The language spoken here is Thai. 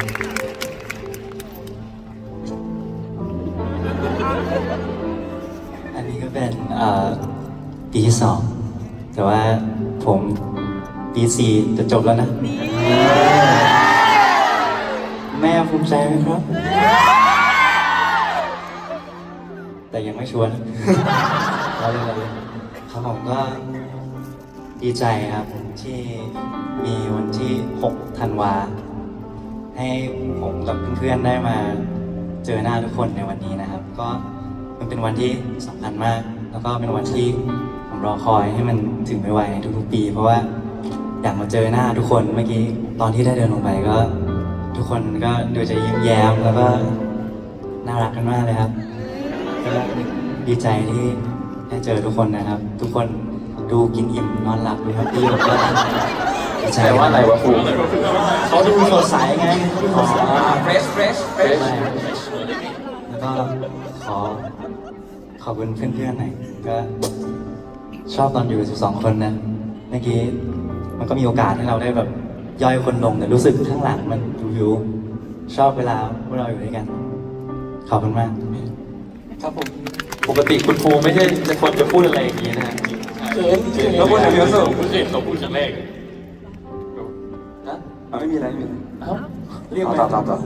อันนี้ก็เป็นปีที่สอง แต่ว่าผมปีสี่จะจบแล้วนะ แม่ภูมิใจไหมครับ แต่ยังไม่ชวนเราเลยเราเลยครับผมก็ดีใจครับที่มีวันที่ 6 ธันวา ให้ผมกับเพื่อนๆได้มาเจอหน้าทุกคนในวันนี้นะครับ ก็มันเป็นวันที่สำคัญมาก แล้วก็เป็นวันที่ผมรอคอยให้มันถึงไวๆในทุกๆปี เพราะว่าอยากมาเจอหน้าทุกคนเมื่อกี้ตอนที่ได้เดินลงไปก็ ทุกคนก็ดูจะยิ้มแย้มแล้วก็น่ารักกันมากเลยครับก็ดีใจที่ได้เจอทุกคนนะครับ ทุกคนดูกินอิ่มนอนหลับเลยครับพี่ผมก็ ใจแปลว่าอะไรวะครูเขาดูสดใสไงดูสดใสเฟรชเฟรชเฟรชแล้วก็ขอขอบคุณเพื่อนๆหน่อยก็ชอบตอนอยู่ 12 คนนะ เมื่อกี้มันก็มีโอกาสให้เราได้แบบย่อยคนลงแต่รู้สึกข้างหลังมันวิวๆชอบเวลาพวกเราอยู่ด้วยกัน ขอบคุณมาก ครับผมปกติคุณครูไม่ใช่จะคนจะพูดอะไรอย่างนี้นะฮะเขินเขินแล้วพูดอะไรเยอะสุดผมเพิ่งเห็นเขาพูดครั้งแรก นะไม่มีอะไรไม่มีอะไรเอ้า เรียกต่อต่อต่อ